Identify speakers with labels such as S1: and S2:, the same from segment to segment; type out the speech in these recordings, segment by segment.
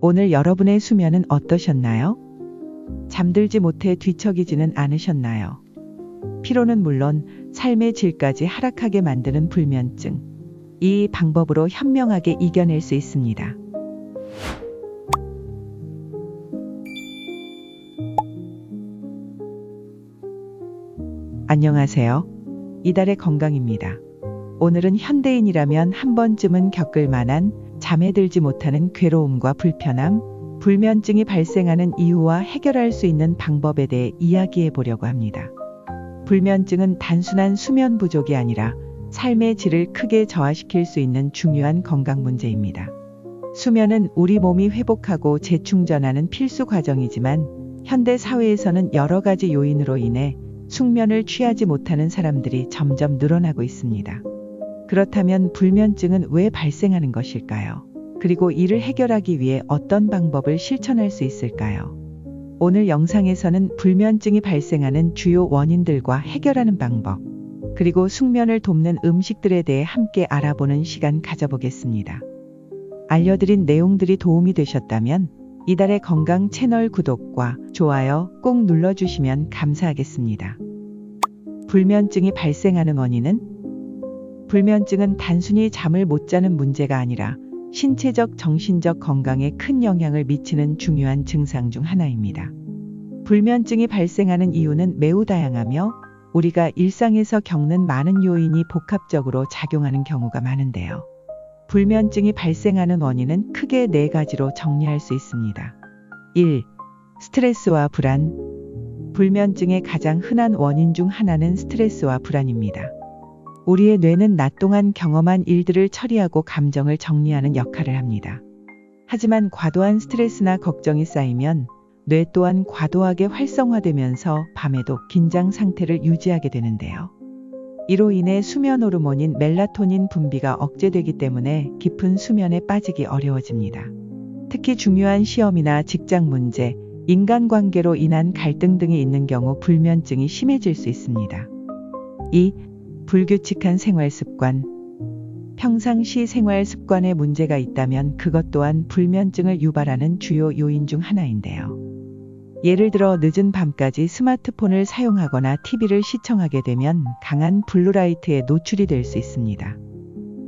S1: 오늘 여러분의 수면은 어떠셨나요? 잠들지 못해 뒤척이지는 않으셨나요? 피로는 물론 삶의 질까지 하락하게 만드는 불면증. 이 방법으로 현명하게 이겨낼 수 있습니다. 안녕하세요. 이달의 건강입니다. 오늘은 현대인이라면 한 번쯤은 겪을 만한 잠에 들지 못하는 괴로움과 불편함, 불면증이 발생하는 이유와 해결할 수 있는 방법에 대해 이야기해 보려고 합니다. 불면증은 단순한 수면 부족이 아니라 삶의 질을 크게 저하시킬 수 있는 중요한 건강 문제입니다. 수면은 우리 몸이 회복하고 재충전하는 필수 과정이지만 현대 사회에서는 여러 가지 요인으로 인해 숙면을 취하지 못하는 사람들이 점점 늘어나고 있습니다. 그렇다면 불면증은 왜 발생하는 것일까요? 그리고 이를 해결하기 위해 어떤 방법을 실천할 수 있을까요? 오늘 영상에서는 불면증이 발생하는 주요 원인들과 해결하는 방법, 그리고 숙면을 돕는 음식들에 대해 함께 알아보는 시간 가져보겠습니다. 알려드린 내용들이 도움이 되셨다면 이달의 건강 채널 구독과 좋아요 꼭 눌러주시면 감사하겠습니다. 불면증이 발생하는 원인은 불면증은 단순히 잠을 못 자는 문제가 아니라 신체적, 정신적 건강에 큰 영향을 미치는 중요한 증상 중 하나입니다. 불면증이 발생하는 이유는 매우 다양하며 우리가 일상에서 겪는 많은 요인이 복합적으로 작용하는 경우가 많은데요. 불면증이 발생하는 원인은 크게 네 가지로 정리할 수 있습니다. 1. 스트레스와 불안. 불면증의 가장 흔한 원인 중 하나는 스트레스와 불안입니다. 우리의 뇌는 낮 동안 경험한 일들을 처리하고 감정을 정리하는 역할을 합니다. 하지만 과도한 스트레스나 걱정이 쌓이면 뇌 또한 과도하게 활성화되면서 밤에도 긴장 상태를 유지하게 되는데요. 이로 인해 수면 호르몬인 멜라토닌 분비가 억제되기 때문에 깊은 수면에 빠지기 어려워집니다. 특히 중요한 시험이나 직장 문제, 인간관계로 인한 갈등 등이 있는 경우 불면증이 심해질 수 있습니다. 2. 불규칙한 생활 습관. 평상시 생활 습관에 문제가 있다면 그것 또한 불면증을 유발하는 주요 요인 중 하나인데요. 예를 들어 늦은 밤까지 스마트폰을 사용하거나 TV를 시청하게 되면 강한 블루라이트에 노출이 될 수 있습니다.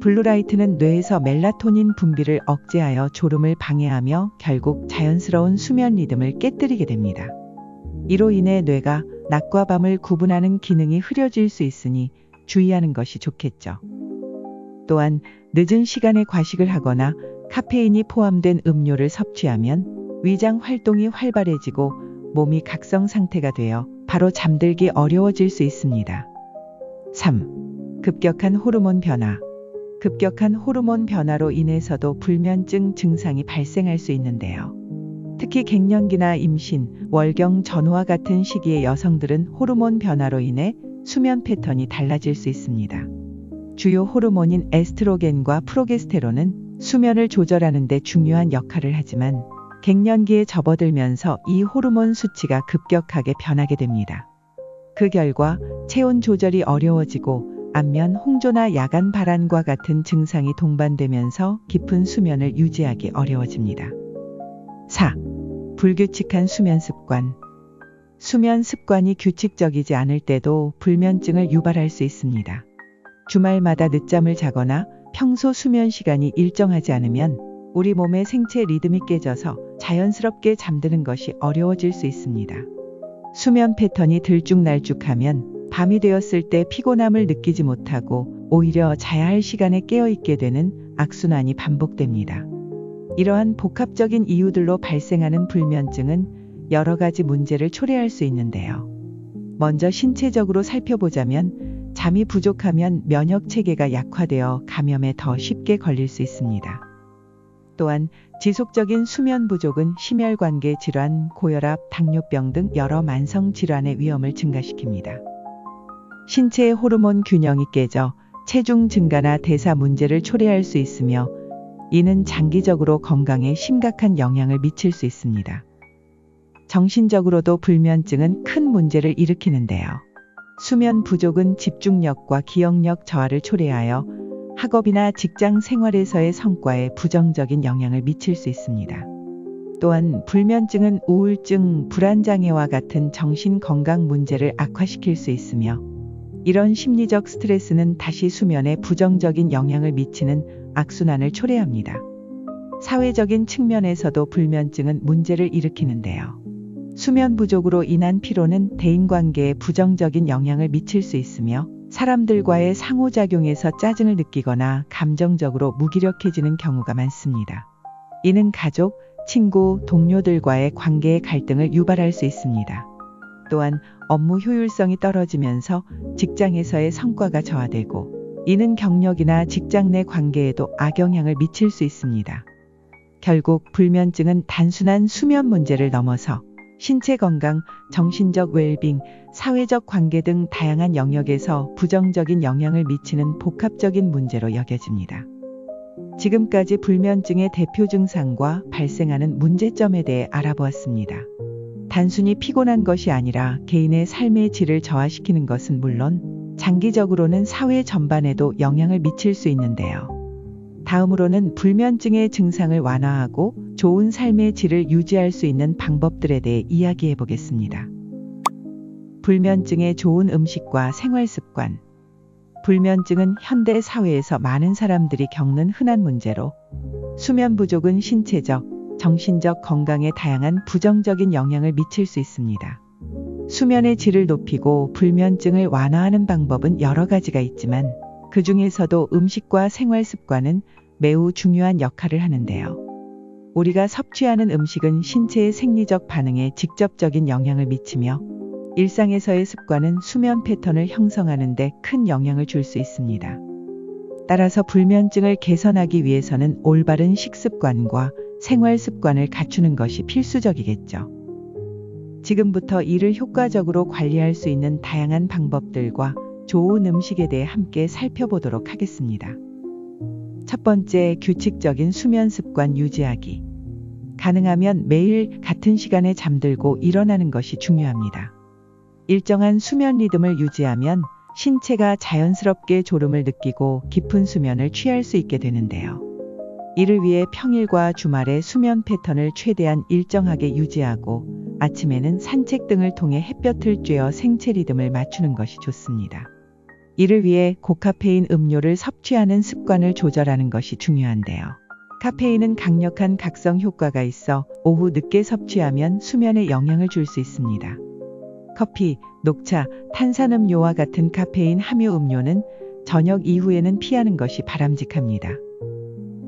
S1: 블루라이트는 뇌에서 멜라토닌 분비를 억제하여 졸음을 방해하며 결국 자연스러운 수면 리듬을 깨뜨리게 됩니다. 이로 인해 뇌가 낮과 밤을 구분하는 기능이 흐려질 수 있으니 주의하는 것이 좋겠죠. 또한 늦은 시간에 과식을 하거나 카페인이 포함된 음료를 섭취하면 위장 활동이 활발해지고 몸이 각성 상태가 되어 바로 잠들기 어려워질 수 있습니다. 3. 급격한 호르몬 변화. 급격한 호르몬 변화로 인해서도 불면증 증상이 발생할 수 있는데요. 특히 갱년기나 임신, 월경 전후와 같은 시기의 여성들은 호르몬 변화로 인해 수면 패턴이 달라질 수 있습니다. 주요 호르몬인 에스트로겐과 프로게스테론은 수면을 조절하는 데 중요한 역할을 하지만 갱년기에 접어들면서 이 호르몬 수치가 급격하게 변하게 됩니다. 그 결과 체온 조절이 어려워지고 안면 홍조나 야간 발한과 같은 증상이 동반되면서 깊은 수면을 유지하기 어려워집니다. 4. 불규칙한 수면 습관. 수면 습관이 규칙적이지 않을 때도 불면증을 유발할 수 있습니다. 주말마다 늦잠을 자거나 평소 수면 시간이 일정하지 않으면 우리 몸의 생체 리듬이 깨져서 자연스럽게 잠드는 것이 어려워질 수 있습니다. 수면 패턴이 들쭉날쭉하면 밤이 되었을 때 피곤함을 느끼지 못하고 오히려 자야 할 시간에 깨어있게 되는 악순환이 반복됩니다. 이러한 복합적인 이유들로 발생하는 불면증은 여러 가지 문제를 초래할 수 있는데요. 먼저 신체적으로 살펴보자면 잠이 부족하면 면역 체계가 약화되어 감염에 더 쉽게 걸릴 수 있습니다. 또한 지속적인 수면 부족은 심혈관계 질환, 고혈압, 당뇨병 등 여러 만성 질환의 위험을 증가시킵니다. 신체의 호르몬 균형이 깨져 체중 증가나 대사 문제를 초래할 수 있으며 이는 장기적으로 건강에 심각한 영향을 미칠 수 있습니다. 정신적으로도 불면증은 큰 문제를 일으키는데요. 수면 부족은 집중력과 기억력 저하를 초래하여 학업이나 직장 생활에서의 성과에 부정적인 영향을 미칠 수 있습니다. 또한 불면증은 우울증, 불안장애와 같은 정신 건강 문제를 악화시킬 수 있으며 이런 심리적 스트레스는 다시 수면에 부정적인 영향을 미치는 악순환을 초래합니다. 사회적인 측면에서도 불면증은 문제를 일으키는데요. 수면 부족으로 인한 피로는 대인관계에 부정적인 영향을 미칠 수 있으며 사람들과의 상호작용에서 짜증을 느끼거나 감정적으로 무기력해지는 경우가 많습니다. 이는 가족, 친구, 동료들과의 관계의 갈등을 유발할 수 있습니다. 또한 업무 효율성이 떨어지면서 직장에서의 성과가 저하되고 이는 경력이나 직장 내 관계에도 악영향을 미칠 수 있습니다. 결국 불면증은 단순한 수면 문제를 넘어서 신체 건강, 정신적 웰빙, 사회적 관계 등 다양한 영역에서 부정적인 영향을 미치는 복합적인 문제로 여겨집니다. 지금까지 불면증의 대표 증상과 발생하는 문제점에 대해 알아보았습니다. 단순히 피곤한 것이 아니라 개인의 삶의 질을 저하시키는 것은 물론 장기적으로는 사회 전반에도 영향을 미칠 수 있는데요. 다음으로는 불면증의 증상을 완화하고 좋은 삶의 질을 유지할 수 있는 방법들에 대해 이야기해 보겠습니다. 불면증의 좋은 음식과 생활 습관. 불면증은 현대 사회에서 많은 사람들이 겪는 흔한 문제로 수면 부족은 신체적, 정신적 건강에 다양한 부정적인 영향을 미칠 수 있습니다. 수면의 질을 높이고 불면증을 완화하는 방법은 여러 가지가 있지만 그 중에서도 음식과 생활 습관은 매우 중요한 역할을 하는데요. 우리가 섭취하는 음식은 신체의 생리적 반응에 직접적인 영향을 미치며 일상에서의 습관은 수면 패턴을 형성하는데 큰 영향을 줄 수 있습니다. 따라서 불면증을 개선하기 위해서는 올바른 식습관과 생활 습관을 갖추는 것이 필수적이겠죠. 지금부터 이를 효과적으로 관리할 수 있는 다양한 방법들과 좋은 음식에 대해 함께 살펴보도록 하겠습니다. 첫 번째, 규칙적인 수면 습관 유지하기. 가능하면 매일 같은 시간에 잠들고 일어나는 것이 중요합니다. 일정한 수면 리듬을 유지하면 신체가 자연스럽게 졸음을 느끼고 깊은 수면을 취할 수 있게 되는데요. 이를 위해 평일과 주말의 수면 패턴을 최대한 일정하게 유지하고 아침에는 산책 등을 통해 햇볕을 쬐어 생체 리듬을 맞추는 것이 좋습니다. 이를 위해 고카페인 음료를 섭취하는 습관을 조절하는 것이 중요한데요. 카페인은 강력한 각성 효과가 있어 오후 늦게 섭취하면 수면에 영향을 줄 수 있습니다. 커피, 녹차, 탄산음료와 같은 카페인 함유 음료는 저녁 이후에는 피하는 것이 바람직합니다.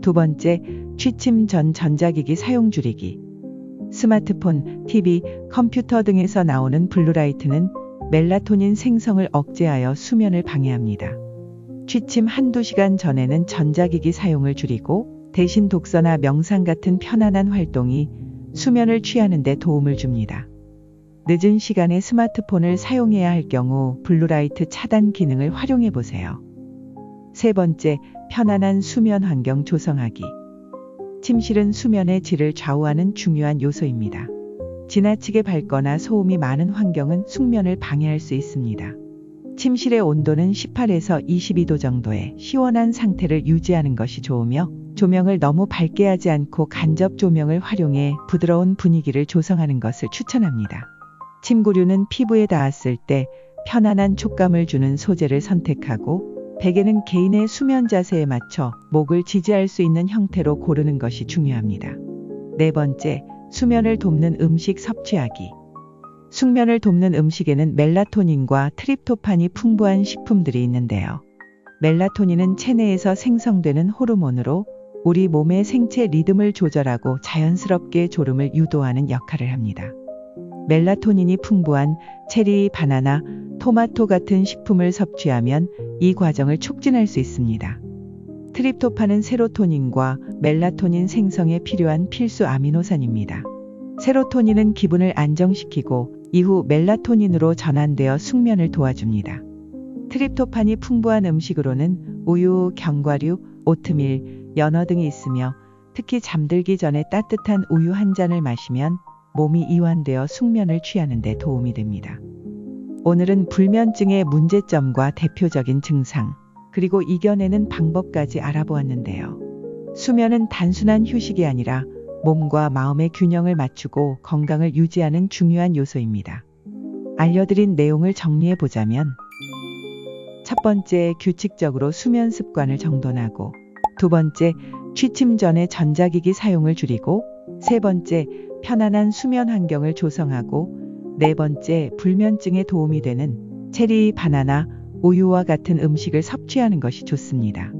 S1: 두 번째, 취침 전 전자기기 사용 줄이기. 스마트폰, TV, 컴퓨터 등에서 나오는 블루라이트는 멜라토닌 생성을 억제하여 수면을 방해합니다. 취침 한두 시간 전에는 전자기기 사용을 줄이고 대신 독서나 명상 같은 편안한 활동이 수면을 취하는 데 도움을 줍니다. 늦은 시간에 스마트폰을 사용해야 할 경우 블루라이트 차단 기능을 활용해 보세요. 세 번째, 편안한 수면 환경 조성하기. 침실은 수면의 질을 좌우하는 중요한 요소입니다. 지나치게 밝거나 소음이 많은 환경은 숙면을 방해할 수 있습니다. 침실의 온도는 18에서 22도 정도의 시원한 상태를 유지하는 것이 좋으며 조명을 너무 밝게 하지 않고 간접 조명을 활용해 부드러운 분위기를 조성하는 것을 추천합니다. 침구류는 피부에 닿았을 때 편안한 촉감을 주는 소재를 선택하고 베개는 개인의 수면 자세에 맞춰 목을 지지할 수 있는 형태로 고르는 것이 중요합니다. 네 번째, 수면을 돕는 음식 섭취하기. 숙면을 돕는 음식에는 멜라토닌과 트립토판이 풍부한 식품들이 있는데요. 멜라토닌은 체내에서 생성되는 호르몬으로 우리 몸의 생체 리듬을 조절하고 자연스럽게 졸음을 유도하는 역할을 합니다. 멜라토닌이 풍부한 체리, 바나나, 토마토 같은 식품을 섭취하면 이 과정을 촉진할 수 있습니다. 트립토판은 세로토닌과 멜라토닌 생성에 필요한 필수 아미노산입니다. 세로토닌은 기분을 안정시키고 이후 멜라토닌으로 전환되어 숙면을 도와줍니다. 트립토판이 풍부한 음식으로는 우유, 견과류, 오트밀, 연어 등이 있으며 특히 잠들기 전에 따뜻한 우유 한 잔을 마시면 몸이 이완되어 숙면을 취하는 데 도움이 됩니다. 오늘은 불면증의 문제점과 대표적인 증상, 그리고 이겨내는 방법까지 알아보았는데요. 수면은 단순한 휴식이 아니라 몸과 마음의 균형을 맞추고 건강을 유지하는 중요한 요소입니다. 알려드린 내용을 정리해 보자면 첫 번째, 규칙적으로 수면 습관을 정돈하고 두 번째, 취침 전에 전자기기 사용을 줄이고 세 번째, 편안한 수면 환경을 조성하고 네 번째, 불면증에 도움이 되는 체리, 바나나, 우유와 같은 음식을 섭취하는 것이 좋습니다.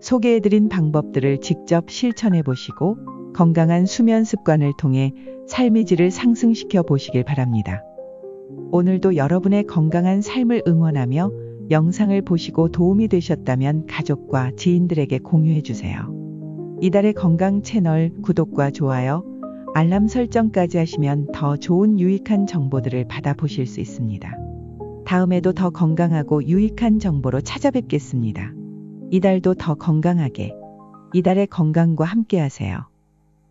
S1: 소개해드린 방법들을 직접 실천해 보시고 건강한 수면 습관을 통해 삶의 질을 상승시켜 보시길 바랍니다. 오늘도 여러분의 건강한 삶을 응원하며 영상을 보시고 도움이 되셨다면 가족과 지인들에게 공유해 주세요. 이달의 건강 채널 구독과 좋아요, 알람 설정까지 하시면 더 좋은 유익한 정보들을 받아보실 수 있습니다. 다음에도 더 건강하고 유익한 정보로 찾아뵙겠습니다. 이달도 더 건강하게, 이달의 건강과 함께 하세요.